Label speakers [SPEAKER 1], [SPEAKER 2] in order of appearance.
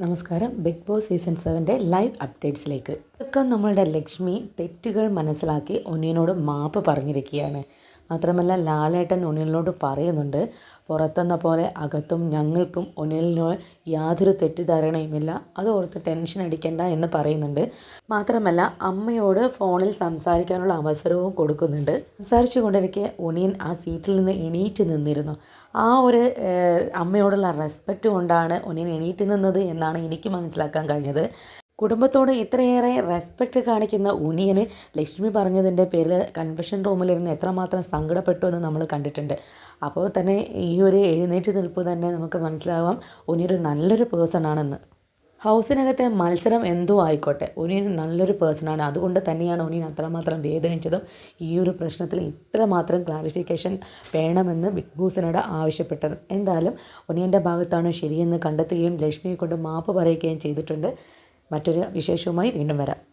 [SPEAKER 1] നമസ്കാരം. Big Boss season സെവന്റെ live അപ്ഡേറ്റ്സിലേക്ക്. ഇതൊക്കെ നമ്മളുടെ ലക്ഷ്മി തെറ്റുകൾ മനസ്സിലാക്കി ഒനിയനോട് മാപ്പ് പറഞ്ഞിരിക്കുകയാണ്. മാത്രമല്ല ലാലേട്ടൻ ഒനിയലിനോട് പറയുന്നുണ്ട് പുറത്തെന്ന പോലെ അകത്തും ഞങ്ങൾക്കും ഒനിയലിനോ യാതൊരു തെറ്റിദ്ധാരണയുമില്ല. അത് ഓർത്ത് ടെൻഷൻ അടിക്കണ്ട എന്ന് പറയുന്നുണ്ട്. മാത്രമല്ല അമ്മയോട് ഫോണിൽ സംസാരിക്കാനുള്ള അവസരവും കൊടുക്കുന്നുണ്ട്. സംസാരിച്ചു കൊണ്ടിരിക്കെ ഒനിയൻ ആ സീറ്റിൽ നിന്ന് എണീറ്റ് നിന്നിരുന്നു. ആ ഒരു അമ്മയോടുള്ള റെസ്പെക്റ്റ് കൊണ്ടാണ് ഉണിയൻ എണീറ്റ് നിന്നത് എന്നാണ് എനിക്ക് മനസ്സിലാക്കാൻ കഴിഞ്ഞത്. കുടുംബത്തോട് ഇത്രയേറെ റെസ്പെക്റ്റ് കാണിക്കുന്ന ഉനിയന് ലക്ഷ്മി പറഞ്ഞതിന്റെ പേരിൽ കൺവെൻഷൻ റൂമിലിരുന്ന് എത്രമാത്രം സങ്കടപ്പെട്ടു എന്ന് നമ്മൾ കണ്ടിട്ടുണ്ട്. അപ്പോൾ തന്നെ ഈ ഒരു എഴുന്നേറ്റ് നിൽപ്പ് തന്നെ നമുക്ക് മനസ്സിലാവാം. ഉനിയൊരു നല്ലൊരു പേഴ്സൺ ആണെന്ന്. ഹൗസിനകത്തെ മത്സരം എന്തോ ആയിക്കോട്ടെ. ഉനിയൻ നല്ലൊരു പേഴ്സണാണ് അതുകൊണ്ട് തന്നെയാണ് ഉനിയൻ അത്രമാത്രം വേദനിച്ചതും ഈ ഒരു പ്രശ്നത്തിൽ ഇത്രമാത്രം ക്ലാരിഫിക്കേഷൻ വേണമെന്ന് ബിഗ് ബോസിനോട് ആവശ്യപ്പെട്ടത്. എന്തായാലും ഉനിയന്റെ ഭാഗത്താണ് ശരിയെന്ന് കണ്ടെത്തുകയും ലക്ഷ്മിയെ കൊണ്ട് മാപ്പ് പറയുകയും ചെയ്തിട്ടുണ്ട്. മറ്റൊരു വിശേഷവുമായി വീണ്ടും വരാം.